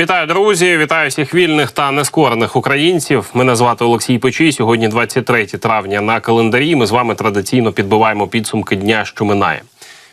Вітаю, друзі! Вітаю всіх вільних та нескорених українців. Мене звати Олексій Печій. Сьогодні 23 травня на календарі. Ми з вами традиційно підбиваємо підсумки дня, що минає.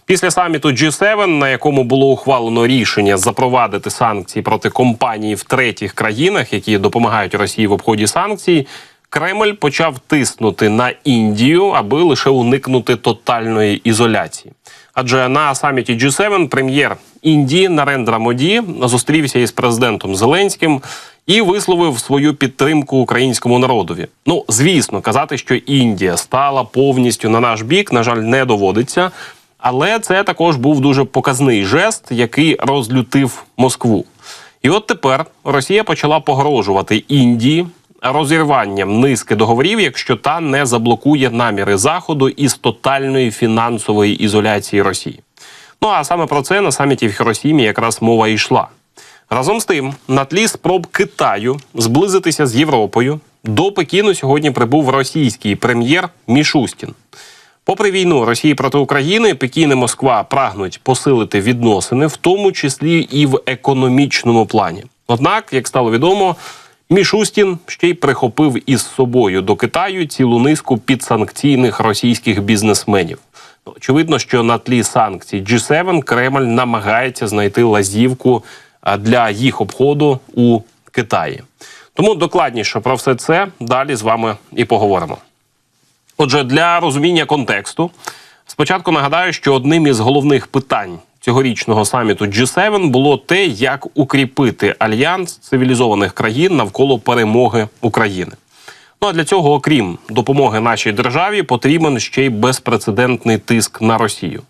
Після саміту G7, на якому було ухвалено рішення запровадити санкції проти компаній в третіх країнах, які допомагають Росії в обході санкцій, Кремль почав тиснути на Індію, аби лише уникнути тотальної ізоляції. Адже на саміті G7 прем'єр Індії Нарендра Моді зустрівся із президентом Зеленським і висловив свою підтримку українському народові. Ну, звісно, казати, що Індія стала повністю на наш бік, на жаль, не доводиться. Але це також був дуже показний жест, який розлютив Москву. І от тепер Росія почала погрожувати Індії розірванням низки договорів, якщо та не заблокує наміри заходу із тотальної фінансової ізоляції Росії. Ну а саме про це на саміті в Хіросімі якраз мова йшла. Разом з тим, на тлі спроб Китаю зблизитися з Європою до Пекіну сьогодні прибув російський прем'єр Мішустін. Попри війну Росії проти України, Пекін і Москва прагнуть посилити відносини, в тому числі і в економічному плані. Однак, як стало відомо, Мішустін ще й прихопив із собою до Китаю цілу низку підсанкційних російських бізнесменів. Очевидно, що на тлі санкцій G7 Кремль намагається знайти лазівку для їх обходу у Китаї. Тому докладніше про все це далі з вами і поговоримо. Отже, для розуміння контексту, спочатку нагадаю, що одним із головних питань цьогорічного саміту G7 було те, як укріпити альянс цивілізованих країн навколо перемоги України. Ну а для цього, окрім допомоги нашій державі, потрібен ще й безпрецедентний тиск на Росію.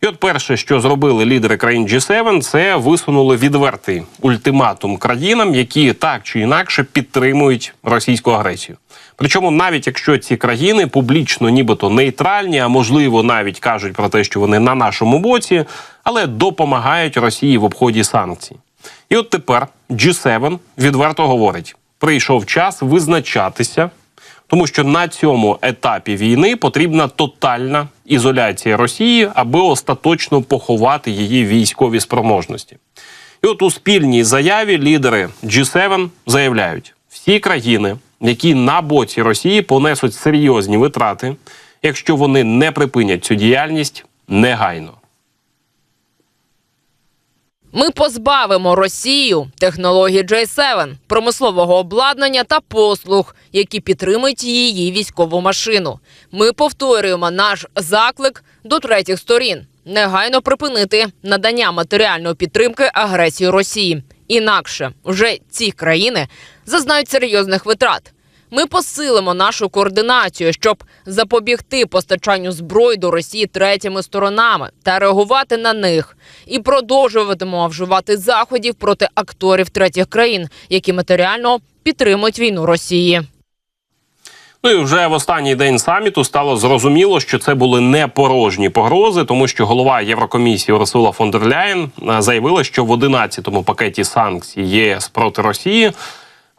І от перше, що зробили лідери країн G7, це висунули відвертий ультиматум країнам, які так чи інакше підтримують російську агресію. Причому, навіть якщо ці країни публічно, нібито нейтральні, а можливо, навіть кажуть про те, що вони на нашому боці, але допомагають Росії в обході санкцій. І от тепер G7 відверто говорить: прийшов час визначатися, тому що на цьому етапі війни потрібна тотальна ізоляція Росії, аби остаточно поховати її військові спроможності. І от у спільній заяві лідери G7 заявляють: всі країни, які на боці Росії понесуть серйозні витрати, якщо вони не припинять цю діяльність негайно. Ми позбавимо Росію технології J7, промислового обладнання та послуг, які підтримують її військову машину. Ми повторюємо наш заклик до третіх сторін негайно припинити надання матеріальної підтримки агресії Росії. Інакше вже ці країни зазнають серйозних витрат. Ми посилимо нашу координацію, щоб запобігти постачанню зброї до Росії третіми сторонами та реагувати на них, і продовжуватимемо вживати заходів проти акторів третіх країн, які матеріально підтримують війну Росії. Ну і вже в останній день саміту стало зрозуміло, що це були не порожні погрози, тому що голова Єврокомісії Урсула фон дер Ляєн е, заявила, що в 11-му пакеті санкцій ЄС проти Росії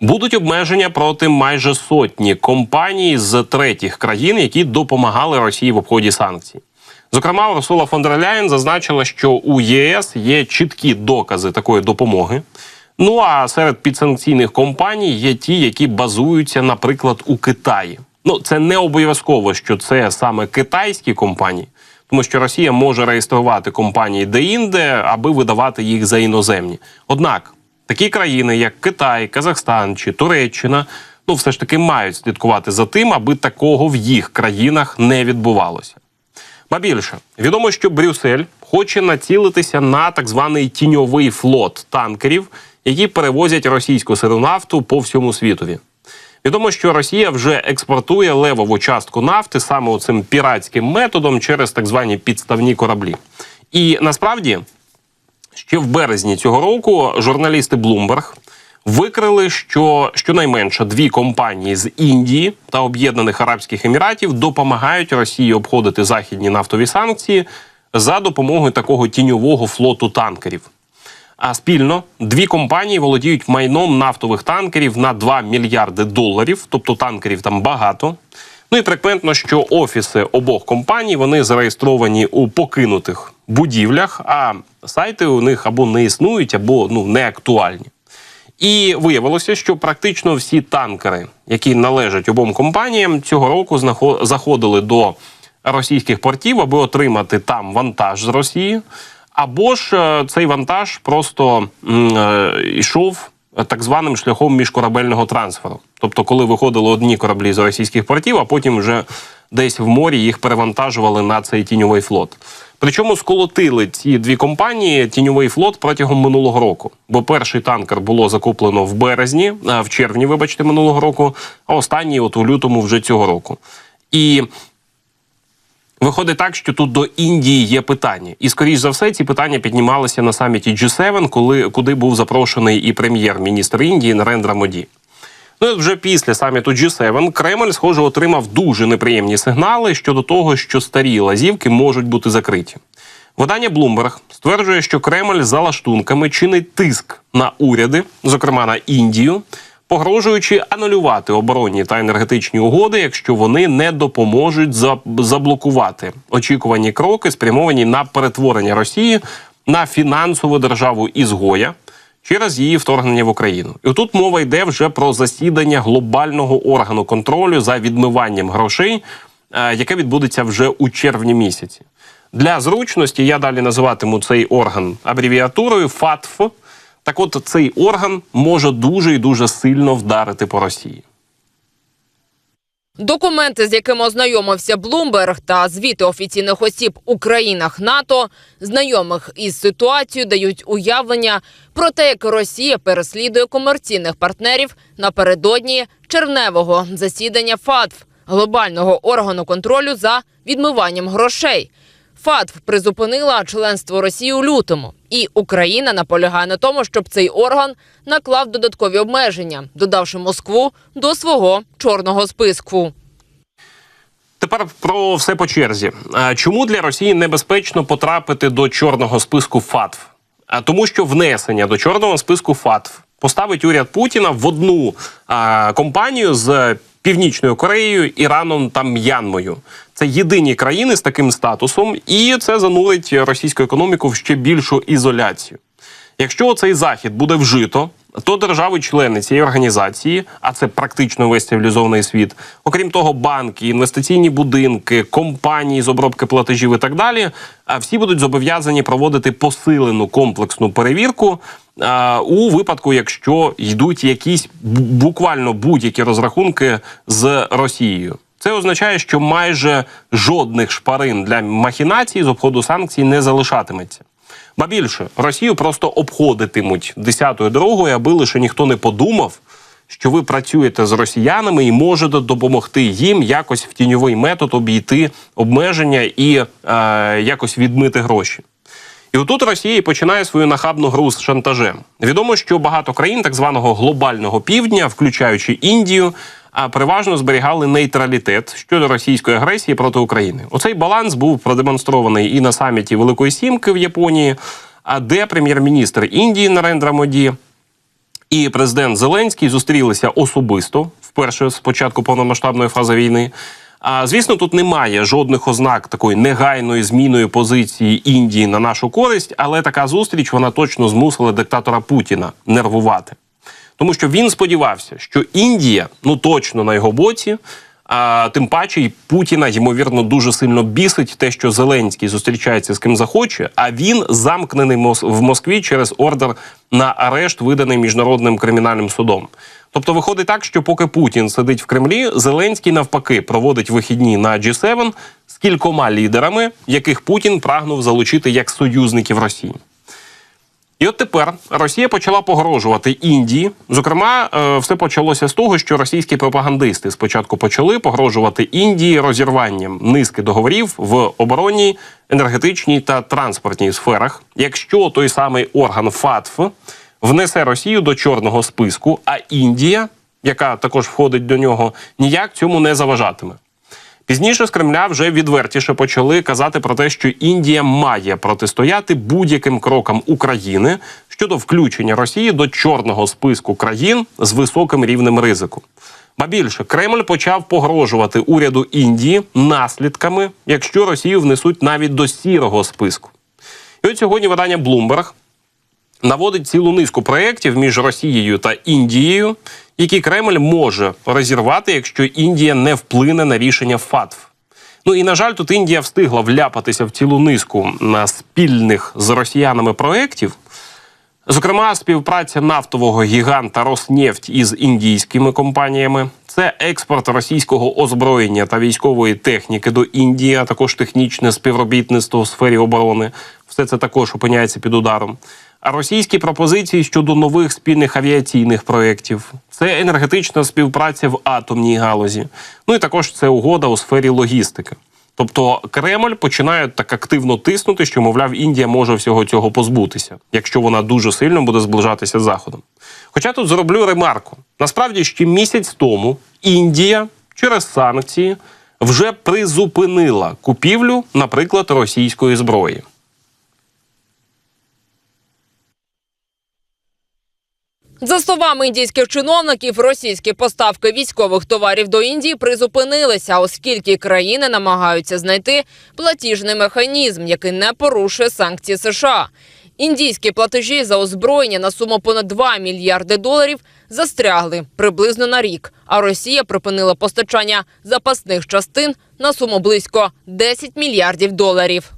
будуть обмеження проти майже сотні компаній з третіх країн, які допомагали Росії в обході санкцій. Зокрема, Урсула фон дер Ляєн зазначила, що у ЄС є чіткі докази такої допомоги. Ну а серед підсанкційних компаній є ті, які базуються, наприклад, у Китаї. Ну це не обов'язково, що це саме китайські компанії, тому що Росія може реєструвати компанії де-інде, аби видавати їх за іноземні. Однак такі країни, як Китай, Казахстан чи Туреччина, ну все ж таки мають слідкувати за тим, аби такого в їх країнах не відбувалося. Ба більше відомо, що Брюссель хоче націлитися на так званий тіньовий флот танкерів, які перевозять російську сиру нафту по всьому світові. Відомо, що Росія вже експортує левову частку нафти саме цим піратським методом через так звані підставні кораблі. І насправді ще в березні цього року журналісти Bloomberg викрили, що щонайменше дві компанії з Індії та Об'єднаних Арабських Еміратів допомагають Росії обходити західні нафтові санкції за допомогою такого тіньового флоту танкерів. А спільно дві компанії володіють майном нафтових танкерів на 2 мільярди доларів, тобто танкерів там багато. Ну і прикметно, що офіси обох компаній вони зареєстровані у покинутих будівлях, а сайти у них або не існують, або ну не актуальні. І виявилося, що практично всі танкери, які належать обом компаніям, цього року заходили до російських портів, аби отримати там вантаж з Росії. Або ж е, цей вантаж просто е, йшов так званим шляхом міжкорабельного трансферу. Тобто, коли виходили одні кораблі з російських портів, а потім вже десь в морі їх перевантажували на цей тіньовий флот. Причому сколотили ці дві компанії тіньовий флот протягом минулого року. Бо перший танкер було закуплено в березні, в червні, вибачте, минулого року, а останній от у лютому вже цього року. І Виходить так, що тут до Індії є питання, і скоріш за все ці питання піднімалися на саміті G7, коли куди був запрошений і прем'єр-міністр Індії Нарендра Моді. Ну вже після саміту G7 Кремль, схоже, отримав дуже неприємні сигнали щодо того, що старі лазівки можуть бути закриті. Видання Bloomberg стверджує, що Кремль за лаштунками чинить тиск на уряди, зокрема на Індію, погрожуючи анулювати оборонні та енергетичні угоди, якщо вони не допоможуть заблокувати очікувані кроки, спрямовані на перетворення Росії на фінансову державу ізгоя через її вторгнення в Україну. І тут мова йде вже про засідання глобального органу контролю за відмиванням грошей, е, яке відбудеться вже у червні місяці. Для зручності я далі називатиму цей орган абревіатурою ФАТФ. Так от цей орган може дуже і дуже сильно вдарити по Росії. Документи, з якими ознайомився Блумберг, та звіти офіційних осіб у країнах НАТО, знайомих із ситуацією, дають уявлення про те, як Росія переслідує комерційних партнерів напередодні червневого засідання ФАТФ глобального органу контролю за відмиванням грошей. ФАТФ призупинила членство Росії у лютому, і Україна наполягає на тому, щоб цей орган наклав додаткові обмеження, додавши Москву до свого чорного списку. Тепер про все по черзі. Чому для Росії небезпечно потрапити до чорного списку ФАТФ? А тому, що внесення до чорного списку ФАТФ поставить уряд Путіна в одну компанію з Північною Кореєю, Іраном та М'янмою. Це єдині країни з таким статусом, і це занулить російську економіку в ще більшу ізоляцію. Якщо цей захід буде вжито, то держави-члени цієї організації, а це практично весь цивілізований світ, окрім того, банки, інвестиційні будинки, компанії з обробки платежів і так далі, всі будуть зобов'язані проводити посилену комплексну перевірку у випадку, якщо йдуть якісь буквально будь-які розрахунки з Росією. Це означає, що майже жодних шпарин для махінацій з обходу санкцій не залишатиметься. Ба більше Росію просто обходитимуть десятою дорогою, аби лише ніхто не подумав, що ви працюєте з росіянами і можете допомогти їм якось в тіньовий метод обійти обмеження і е, якось відмити гроші. І отут Росія починає свою нахабну гру з шантажем. Відомо, що багато країн так званого глобального півдня, включаючи Індію, переважно зберігали нейтралітет щодо російської агресії проти України. Оцей баланс був продемонстрований і на саміті Великої Сімки в Японії, а де прем'єр-міністр Індії Нарендра Моді і президент Зеленський зустрілися особисто вперше з початку повномасштабної фази війни. А звісно, тут немає жодних ознак такої негайної зміної позиції Індії на нашу користь, але така зустріч вона точно змусила диктатора Путіна нервувати. Тому що він сподівався, що Індія ну точно на його боці. А тим паче і Путіна ймовірно дуже сильно бісить те, що Зеленський зустрічається з ким захоче, а він замкнений в Москві через ордер на арешт, виданий міжнародним кримінальним судом. Тобто виходить так, що поки Путін сидить в Кремлі, Зеленський навпаки проводить вихідні на G7 з кількома лідерами, яких Путін прагнув залучити як союзників Росії. І от тепер Росія почала погрожувати Індії. Зокрема, е, все почалося з того, що російські пропагандисти спочатку почали погрожувати Індії розірванням низки договорів в оборонній, енергетичній та транспортній сферах, якщо той самий орган ФАТФ внесе Росію до чорного списку, а Індія, яка також входить до нього, ніяк цьому не заважатиме. Пізніше з Кремля вже відвертіше почали казати про те, що Індія має протистояти будь-яким крокам України щодо включення Росії до чорного списку країн з високим рівнем ризику. Ба більше Кремль почав погрожувати уряду Індії наслідками, якщо Росію внесуть навіть до сірого списку. І от сьогодні видання Bloomberg наводить цілу низку проєктів між Росією та Індією, які Кремль може розірвати, якщо Індія не вплине на рішення ФАТФ. Ну і на жаль, тут Індія встигла вляпатися в цілу низку на спільних з росіянами проєктів. Зокрема, співпраця нафтового гіганта Роснефть із індійськими компаніями, це експорт російського озброєння та військової техніки до Індії, а також технічне співробітництво у сфері оборони. Все це також опиняється під ударом. А російські пропозиції щодо нових спільних авіаційних проєктів це енергетична співпраця в атомній галузі. Ну і також це угода у сфері логістики. Тобто Кремль починає так активно тиснути, що мовляв, Індія може всього цього позбутися, якщо вона дуже сильно буде зближатися з заходом. Хоча тут зроблю ремарку: насправді ще місяць тому Індія через санкції вже призупинила купівлю, наприклад, російської зброї. За словами індійських чиновників, російські поставки військових товарів до Індії призупинилися, оскільки країни намагаються знайти платіжний механізм, який не порушує санкції США. Індійські платежі за озброєння на суму понад 2 мільярди доларів застрягли приблизно на рік. А Росія припинила постачання запасних частин на суму близько 10 мільярдів доларів.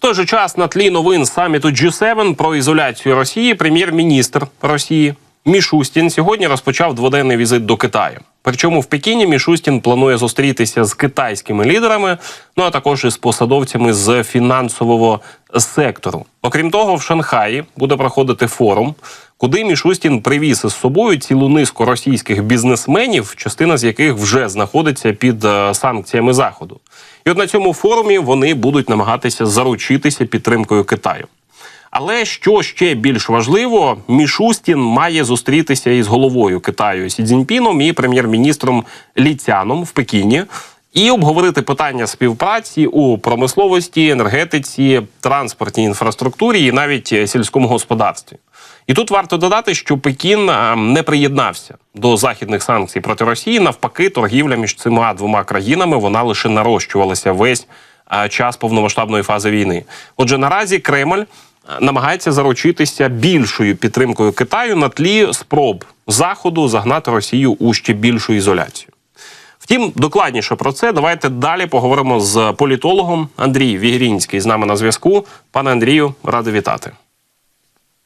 Той же час на тлі новин саміту G7 про ізоляцію Росії прем'єр-міністр Росії Мішустін сьогодні розпочав дводенний візит до Китаю. Причому в Пекіні Мішустін планує зустрітися з китайськими лідерами, ну а також із посадовцями з фінансового сектору. Окрім того, в Шанхаї буде проходити форум, куди Мішустін привіз із собою цілу низку російських бізнесменів, частина з яких вже знаходиться під е, санкціями заходу. І от на цьому форумі вони будуть намагатися заручитися підтримкою Китаю. Але що ще більш важливо, Мішустін має зустрітися із головою Китаю Сі Цзіньпіном і прем'єр-міністром Ліцяном в Пекіні і обговорити питання співпраці у промисловості, енергетиці, транспортній інфраструктурі і навіть сільському господарстві. І тут варто додати, що Пекін не приєднався до західних санкцій проти Росії. Навпаки, торгівля між цими двома країнами вона лише нарощувалася весь час повномасштабної фази війни. Отже, наразі Кремль намагається заручитися більшою підтримкою Китаю на тлі спроб заходу загнати Росію у ще більшу ізоляцію. Втім, докладніше про це давайте далі поговоримо з політологом Андрій Вігрінський з нами на зв'язку. Пане Андрію, радий вітати.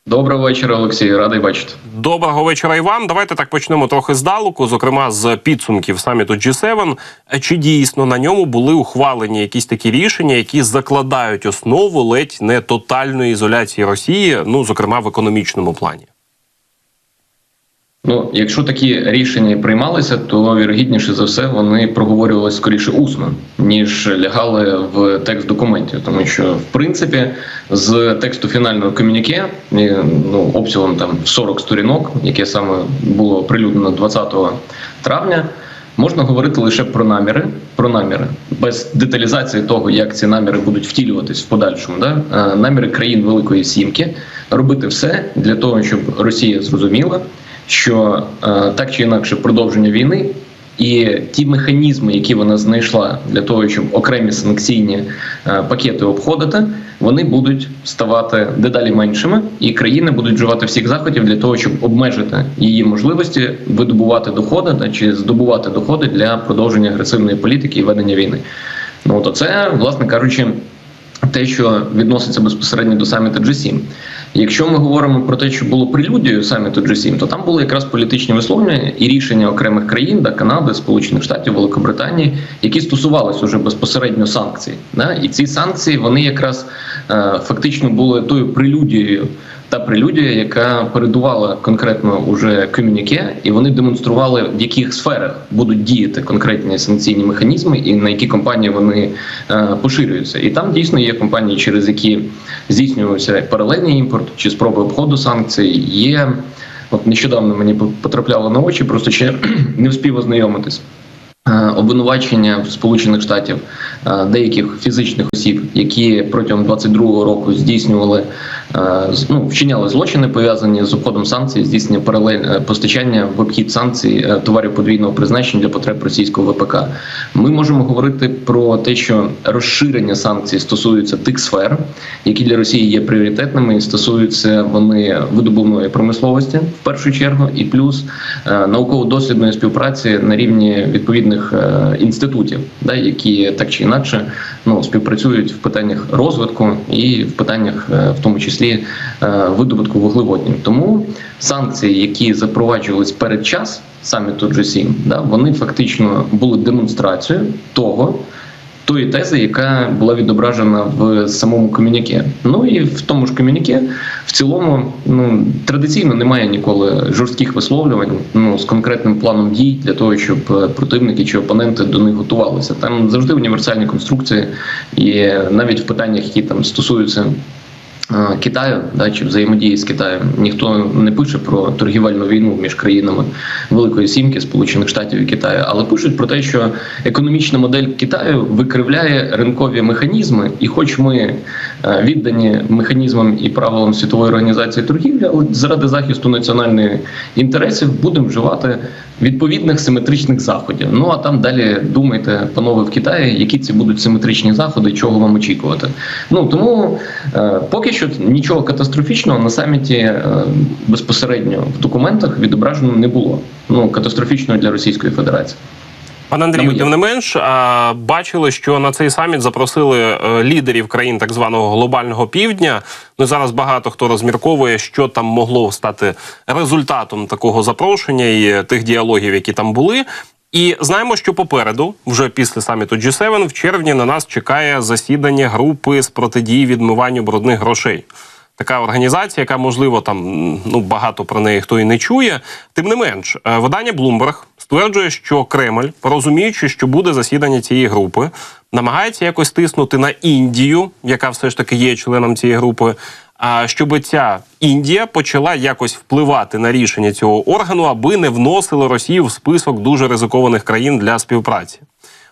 Доброго вечора, Олексій. Радий бачити. Доброго вечора і вам. Давайте так почнемо трохи здалеку, зокрема з підсумків саміту G7. Чи дійсно на ньому були ухвалені якісь такі рішення, які закладають основу ледь не тотальної ізоляції Росії, ну зокрема в економічному плані? Ну, якщо такі рішення приймалися, то вірогідніше за все вони проговорювалися скоріше усно, ніж лягали в текст документів. Тому що, в принципі, з тексту фінального комюніке, ну обсягом там 40 сторінок, яке саме було прилюднено 20 травня. Можна говорити лише про наміри, про наміри без деталізації того, як ці наміри будуть втілюватись в подальшому. Да? Е, Наміри країн Великої Сімки робити все для того, щоб Росія зрозуміла, що е, так чи інакше продовження війни і ті механізми, які вона знайшла для того, щоб окремі санкційні е, пакети обходити, вони будуть ставати дедалі меншими, і країни будуть вживати всіх заходів для того, щоб обмежити її можливості видобувати доходи чи здобувати доходи для продовження агресивної політики і ведення війни. Ну то це, власне кажучи, те, що відноситься безпосередньо до саміту G7. Якщо ми говоримо про те, що було прелюдією саміту G7, то там були якраз політичні висловлення і рішення окремих країн, да, Канади, Сполучених Штатів, Великобританії, які стосувалися уже безпосередньо санкцій. Да? І ці санкції вони якраз е, фактично були тою прелюдією. Та прелюдія, яка передувала конкретно уже комюніке, і вони демонстрували, в яких сферах будуть діяти конкретні санкційні механізми, і на які компанії вони е, поширюються. І там дійсно є компанії, через які здійснювався паралельний імпорт чи спроби обходу санкцій. Є от нещодавно мені потрапляло на очі, просто ще не встиг ознайомитись. Е, обвинувачення Сполучених Штатів е, деяких фізичних осіб, які протягом 22-го року здійснювали е, ну, вчиняли злочини пов'язані з обходом санкцій, здійснення паралель постачання в обхід санкцій товарів подвійного призначення для потреб російського ВПК. Ми можемо говорити про те, що розширення санкцій стосуються тих сфер, які для Росії є пріоритетними, і стосуються вони видобувної промисловості в першу чергу, і плюс науково-дослідної співпраці на рівні відповідних е, інститутів, да, які так чи інакше ну, співпрацюють в питаннях розвитку і в питаннях, е, в тому числі е, видобутку вуглеводнів. Тому санкції, які запроваджувались перед час саміту G7, да, вони фактично були демонстрацією того. Тої тези, яка була відображена в самому комюніке. Ну і в тому ж комюніке в цілому ну традиційно немає ніколи жорстких висловлювань ну з конкретним планом дій для того, щоб е, противники чи опоненти до них готувалися. Там завжди універсальні конструкції, і навіть в питаннях, які там стосуються. Е, Китаю да чи взаємодії з Китаєм ніхто не пише про торгівельну війну між країнами Великої Сімки, Сполучених Штатів і Китаю, але пишуть про те, що економічна модель Китаю викривляє ринкові механізми, і хоч ми е, віддані механізмам і правилам світової організації торгівлі, але заради захисту національних інтересів будемо вживати відповідних симетричних заходів. Ну а там далі думайте, панове в Китаї, які ці будуть симетричні заходи, чого вам очікувати. Ну тому е, поки що нічого катастрофічного на саміті е, безпосередньо в документах відображено не було. Ну катастрофічного для Російської Федерації. Пане Андрію, тим не менш, бачили, що на цей саміт запросили е, лідерів країн так званого глобального півдня. Ну зараз багато хто розмірковує, що там могло стати результатом такого запрошення і тих діалогів, які там були. І знаємо, що попереду, вже після саміту G7, в червні на нас чекає засідання групи з протидії відмиванню брудних грошей. Така організація, яка можливо там ну багато про неї хто і не чує. Тим не менш, е, видання Bloomberg стверджує, що Кремль, розуміючи, що буде засідання цієї групи, намагається якось тиснути на Індію, яка все ж таки є членом цієї групи. А щоб ця Індія почала якось впливати на рішення цього органу, аби не вносили Росію в список дуже ризикованих країн для співпраці.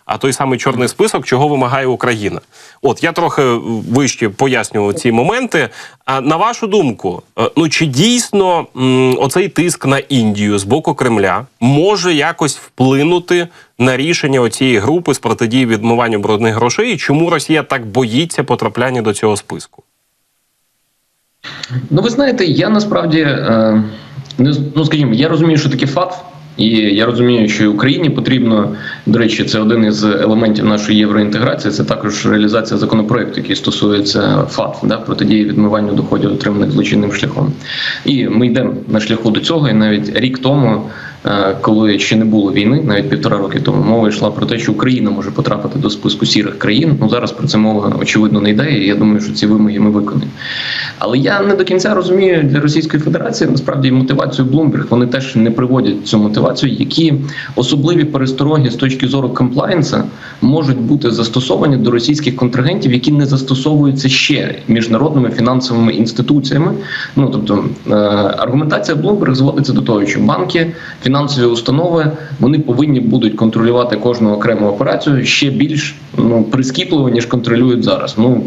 А той самий чорний список, чого вимагає Україна. От я трохи вище пояснював ці моменти. А на вашу думку, е, ну чи дійсно м, оцей тиск на Індію з боку Кремля може якось вплинути на рішення оцієї групи з протидії відмиванню брудних грошей? І чому Росія так боїться потрапляння до цього списку? Ну, ви знаєте, я насправді не з- ну, скажімо, я розумію, що таке ФАТФ. І я розумію, що Україні потрібно, до речі, це один із елементів нашої євроінтеграції. Це також реалізація законопроекту, який стосується ФАТ, да, протидії відмиванню доходів, отриманих злочинним шляхом. І ми йдемо на шляху до цього. І навіть рік тому, коли ще не було війни, навіть півтора роки тому, мова йшла про те, що Україна може потрапити до списку сірих країн. Ну зараз про це мова очевидно не йде. І я думаю, що ці вимоги ми виконаємо. Але я не до кінця розумію для Російської Федерації насправді мотивацію Bloomberg. Вони теж не приводять цю мотивацію, які особливі перестороги з точки зору комплаєнса можуть бути застосовані до російських контрагентів, які не застосовуються ще міжнародними фінансовими інституціями. Ну тобто е, аргументація Bloomberg зводиться до того, що банки, фінансові установи вони повинні будуть контролювати кожну окрему операцію ще більш ну прискіпливо ніж контролюють зараз. Ну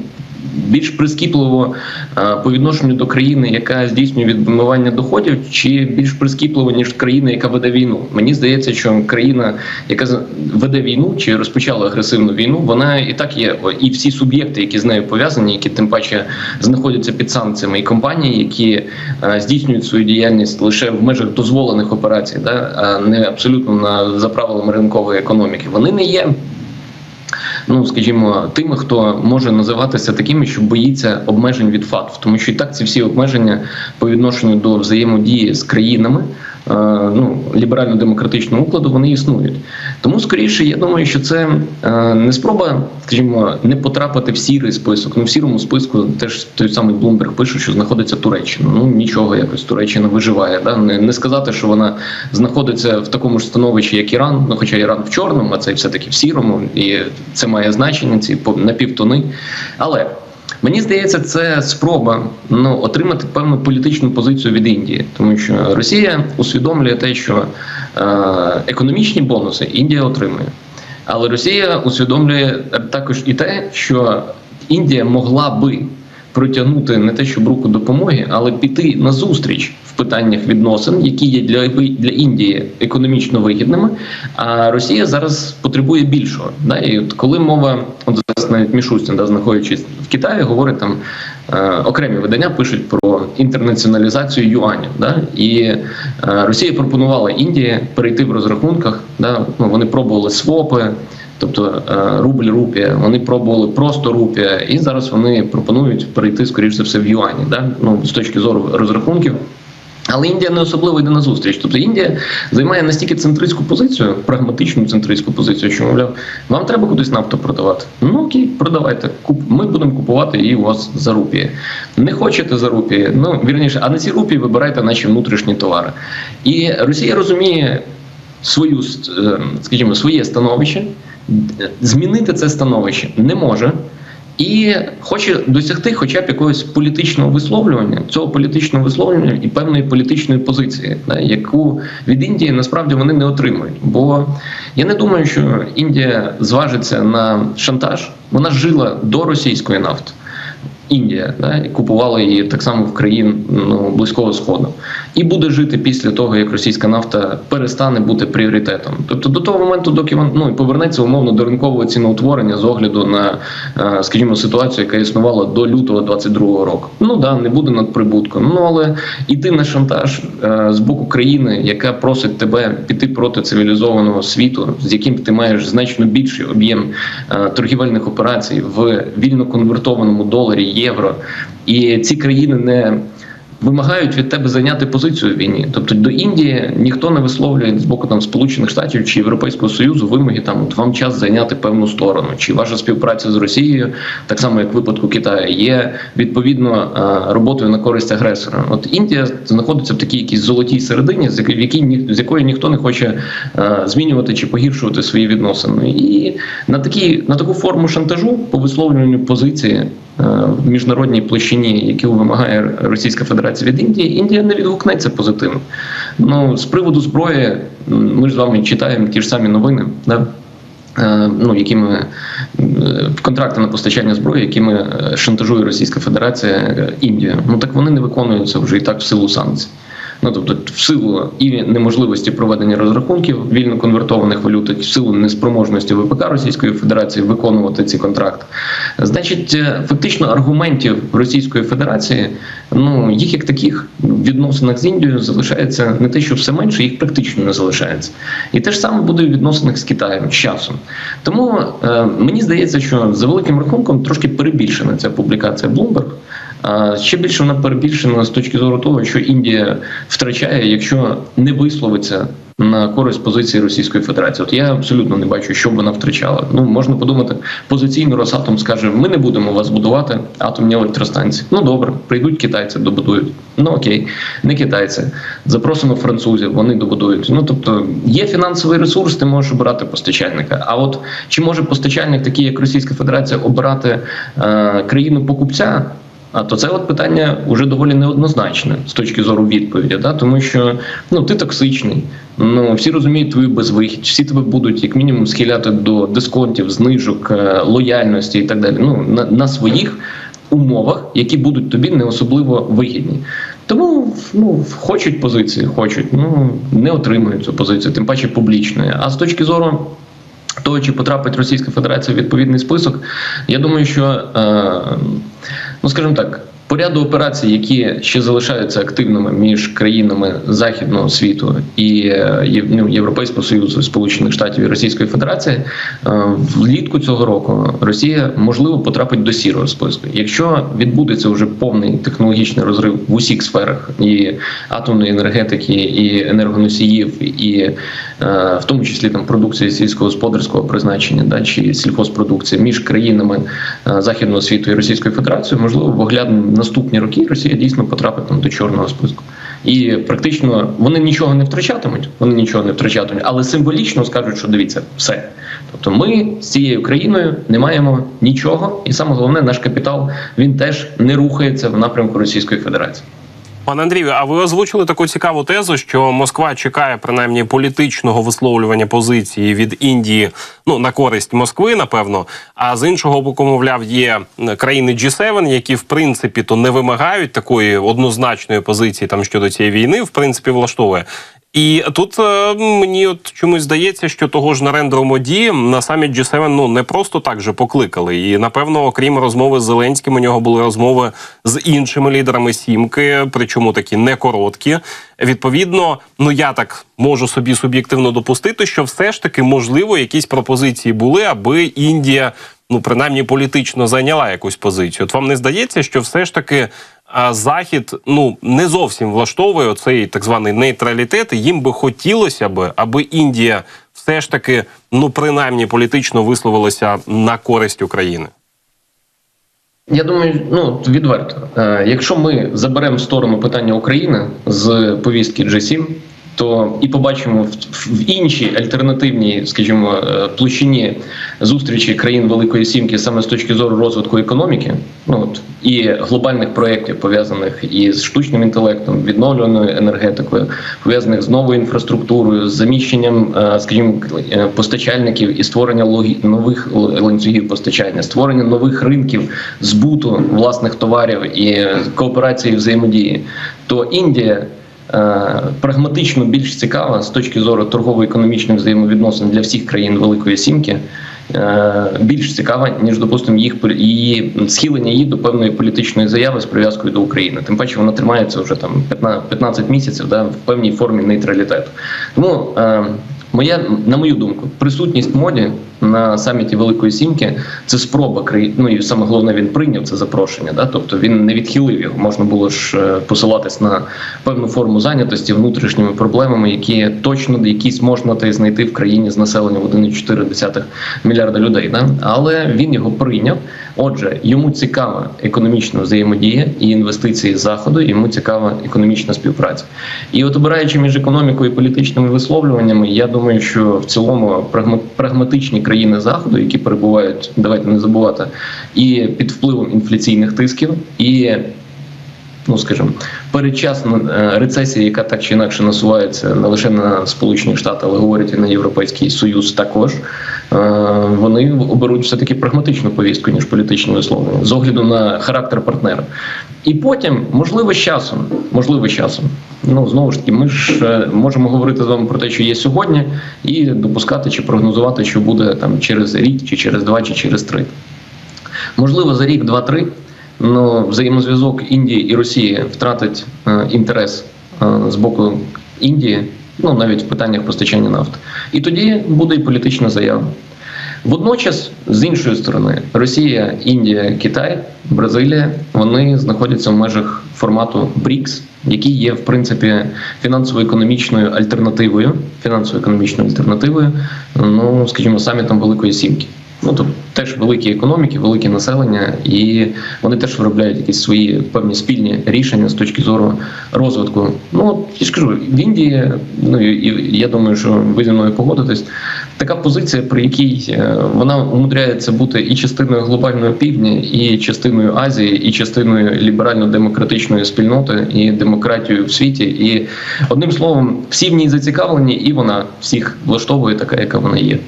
більш прискіпливо е, по відношенню до країни, яка здійснює відмивання доходів, чи більш прискіпливо ніж країна, яка веде війну. Мені здається, що країна, яка веде війну чи розпочала агресивну війну, вона і так є. І всі суб'єкти, які з нею пов'язані, які тим паче знаходяться під санкціями, і компанії, які е, здійснюють свою діяльність лише в межах дозволених операцій, да а не абсолютно на за правилами ринкової економіки, вони не є ну скажімо, тими, хто може називатися такими, що боїться обмежень від ФАТФ, тому що і так ці всі обмеження по відношенню до взаємодії з країнами. Е, Ну, ліберально-демократичного укладу вони існують. Тому скоріше, я думаю, що це е, не спроба, скажімо, не потрапити в сірий список. Ну в сірому списку теж той самий Блумберг пише, що знаходиться Туреччина. Ну нічого якось Туреччина виживає. Да? Не, не сказати, що вона знаходиться в такому ж становищі, як Іран. Ну, хоча Іран в чорному, а це все таки в сірому, і це має значення. Ці напівтони. Але Мені здається, це спроба ну, отримати певну політичну позицію від Індії, тому що Росія усвідомлює те, що е, економічні бонуси Індія отримує. Але Росія усвідомлює також і те, що Індія могла би протягнути не те, щоб руку допомоги, але піти на зустріч в питаннях відносин, які є для для Індії економічно вигідними. А Росія зараз потребує більшого. Да? І от коли мова, от зараз навіть Мішустін, да, знаходячись в Китаї, говорить там е, окремі видання пишуть про інтернаціоналізацію юанів. Да? І е, Росія пропонувала Індії перейти в розрахунках. Да? Ну, вони пробували свопи. Тобто е, рубль рупія, вони пробували просто рупія, і зараз вони пропонують перейти скоріш за все в юані, да? ну з точки зору розрахунків. Але Індія не особливо йде на зустріч. Тобто Індія займає настільки центристську позицію, прагматичну центристську позицію, що мовляв, вам треба кудись нафту продавати. Ну окей, продавайте. Ми будемо купувати її у вас за рупії. Не хочете за рупії, ну вірніше, а на ці рупії вибирайте наші внутрішні товари. І Росія розуміє свою, е, скажімо, своє становище змінити це становище не може. І хоче досягти хоча б якогось політичного висловлювання, цього політичного висловлювання і певної політичної позиції, яку від Індії насправді вони не отримують. Бо я не думаю, що Індія зважиться на шантаж. Вона жила до російської нафти. Індія да, і купувала її так само в країн ну, близького сходу, і буде жити після того, як російська нафта перестане бути пріоритетом. Тобто до того моменту, доки він ну, повернеться умовно до ринкового ціноутворення з огляду на, е, скажімо, ситуацію, яка існувала до лютого 22-го року. Ну да, не буде надприбутком. Ну але іти на шантаж е, з боку країни, яка просить тебе піти проти цивілізованого світу, з яким ти маєш значно більший об'єм е, торгівельних операцій в вільно конвертованому доларі євро, і ці країни не вимагають від тебе зайняти позицію в війні. Тобто до Індії ніхто не висловлює з боку там Сполучених Штатів чи Європейського Союзу вимоги там вам час зайняти певну сторону, чи ваша співпраця з Росією, так само як в випадку Китаю, є відповідно е, роботою на користь агресора. От Індія знаходиться в такій якійсь золотій середині, з якій з якої ніхто не хоче е, змінювати чи погіршувати свої відносини, і на такі на таку форму шантажу по висловлюванню позиції. Е, В міжнародній площині, яку вимагає Російська Федерація від Індії, Індія не відгукнеться позитивно. Ну з приводу зброї, ми ж з вами читаємо ті ж самі новини, да? Е, ну, які ми контракти на постачання зброї, якими е, шантажує Російська Федерація е, Індію. Ну так вони не виконуються вже і так в силу санкцій. Ну тобто, в силу і неможливості проведення розрахунків вільно конвертованих валют, в силу неспроможності ВПК Російської Федерації виконувати ці контракти. Значить, е, фактично аргументів Російської Федерації, ну їх як таких в відносинах з Індією залишається не те, що все менше, їх практично не залишається. І те ж саме буде в відносинах з Китаєм з часом. Тому е, мені здається, що за великим рахунком трошки перебільшена ця публікація Bloomberg. Ще більше вона перебільшена з точки зору того, що Індія втрачає, якщо не висловиться на користь позиції Російської Федерації. От я абсолютно не бачу, що б вона втрачала. Ну можна подумати, позиційно Росатом скаже: ми не будемо вас будувати атомні електростанції. Ну добре, прийдуть китайці, добудують. Ну окей, не китайці. Запросимо французів, вони добудують. Ну тобто є фінансовий ресурс, ти можеш обирати постачальника. А от чи може постачальник, такий як Російська Федерація, обирати е, країну покупця? А то це от питання вже доволі неоднозначне з точки зору відповіді, да? тому що ну ти токсичний, ну всі розуміють твою безвихідь, всі тебе будуть як мінімум схиляти до дисконтів, знижок, е, лояльності і так далі. Ну на, на своїх умовах, які будуть тобі не особливо вигідні. Тому ну хочуть позиції, хочуть, ну не отримують цю позицію, тим паче публічної. А з точки зору. Того, чи потрапить Російська Федерація в відповідний список, я думаю, що е, ну скажімо так, по ряду операцій, які ще залишаються активними між країнами західного світу і е, ну, Європейського союзу, Сполучених Штатів і Російської Федерації, е, влітку цього року Росія можливо потрапить до сірого списку. Якщо відбудеться вже повний технологічний розрив в усіх сферах і атомної енергетики, і енергоносіїв, і е, в тому числі там продукції сільськогосподарського призначення, да чи сільхозпродукції між країнами західного світу і Російською Федерацією, можливо, в оглядні наступні роки Росія дійсно потрапить там до чорного списку. І практично вони нічого не втрачатимуть. Вони нічого не втрачатимуть, але символічно скажуть, що дивіться, все. Тобто, ми з цією країною не маємо нічого, і саме головне, наш капітал він теж не рухається в напрямку Російської Федерації. Пане Андрію, а ви озвучили таку цікаву тезу, що Москва чекає принаймні політичного висловлювання позиції від Індії ну на користь Москви, напевно. А з іншого боку, мовляв, є країни G7, які в принципі то не вимагають такої однозначної позиції там щодо цієї війни, в принципі, влаштовує. І тут е, мені от чомусь здається, що того ж Нарендру Моді на саміт G7 ну не просто так же покликали. І напевно, окрім розмови з Зеленським, у нього були розмови з іншими лідерами сімки, причому такі не короткі. Відповідно, ну я так можу собі суб'єктивно допустити, що все ж таки можливо якісь пропозиції були, аби Індія. Ну, принаймні політично зайняла якусь позицію. От вам не здається, що все ж таки Захід ну не зовсім влаштовує цей так званий нейтралітет. і Їм би хотілося би, аби Індія все ж таки, ну принаймні політично висловилася на користь України. Я думаю, ну відверто, Е, якщо ми заберемо сторону питання України з повістки G7, то і побачимо в, в іншій альтернативній, скажімо, е, площині зустрічі країн Великої Сімки саме з точки зору розвитку економіки, ну от і глобальних проєктів пов'язаних із штучним інтелектом, відновленою енергетикою, пов'язаних з новою інфраструктурою, з заміщенням, е, скажімо, е, постачальників і створення нових ланцюгів постачання, створення нових ринків збуту власних товарів і кооперації взаємодії, то Індія. Е, Прагматично більш цікава з точки зору торгово-економічних взаємовідносин для всіх країн Великої Сімки, е, більш цікава, ніж допустимо їх її схилення її до певної політичної заяви з прив'язкою до України. Тим паче вона тримається вже там 15 15 місяців, да, в певній формі нейтралітету. Тому е, моя, на мою думку, присутність моді на саміті Великої Сімки це спроба країн. Ну і саме головне, він прийняв це запрошення. Да? Тобто він не відхилив його. Можна було ж е, посилатись на певну форму зайнятості внутрішніми проблемами, які точно якісь можна та знайти в країні з населенням 1,4 мільярда людей. Да? Але він його прийняв. Отже, йому цікава економічна взаємодія і інвестиції з заходу. Йому цікава економічна співпраця. І от обираючи між економікою і політичними висловлюваннями, я думаю, що в цілому прагма- прагматичні країни заходу, які перебувають, давайте не забувати, і під впливом інфляційних тисків, і ну скажімо, передчасна е, рецесія, яка так чи інакше насувається не лише на Сполучені Штати, але говорять і на Європейський Союз також. е, Вони оберуть все таки прагматичну повістку ніж політичні висловлення з огляду на характер партнера. І потім, можливо, з часом, можливо, з часом. Ну знову ж таки, ми ж е, можемо говорити з вами про те, що є сьогодні, і допускати чи прогнозувати, що буде там через рік, чи через два, чи через три. Можливо, за рік, два-три. Ну, взаємозв'язок Індії і Росії втратить е, інтерес е, з боку Індії, ну навіть в питаннях постачання нафти. І тоді буде і політична заява. Водночас, з іншої сторони, Росія, Індія, Китай, Бразилія вони знаходяться в межах формату БРІКС, який є в принципі фінансово-економічною альтернативою, фінансово-економічною альтернативою, ну скажімо, самітом Великої Сімки. Ну тобто теж великі економіки, велике населення, і вони теж виробляють якісь свої певні спільні рішення з точки зору розвитку. Ну я ж кажу, в Індії, ну і, і я думаю, що ви зі мною погодитесь. Така позиція, при якій е, вона умудряється бути і частиною глобального півдня, і частиною Азії, і частиною ліберально-демократичної спільноти, і демократією в світі. І одним словом, всі в ній зацікавлені, і вона всіх влаштовує така, яка вона є.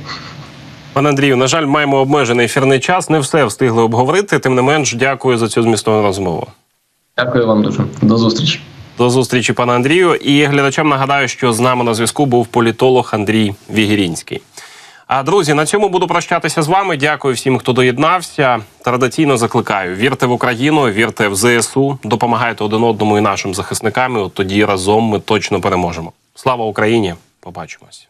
Пане Андрію, на жаль, маємо обмежений ефірний час. Не все встигли обговорити. Тим не менш, дякую за цю змістовну розмову. Дякую вам дуже. До зустрічі. До зустрічі, пане Андрію. І глядачам нагадаю, що з нами на зв'язку був політолог Андрій Вігірінський. А друзі, на цьому буду прощатися з вами. Дякую всім, хто доєднався. Традиційно закликаю: вірте в Україну, вірте в ЗСУ, допомагайте один одному і нашим захисникам. і От тоді разом ми точно переможемо. Слава Україні! Побачимось.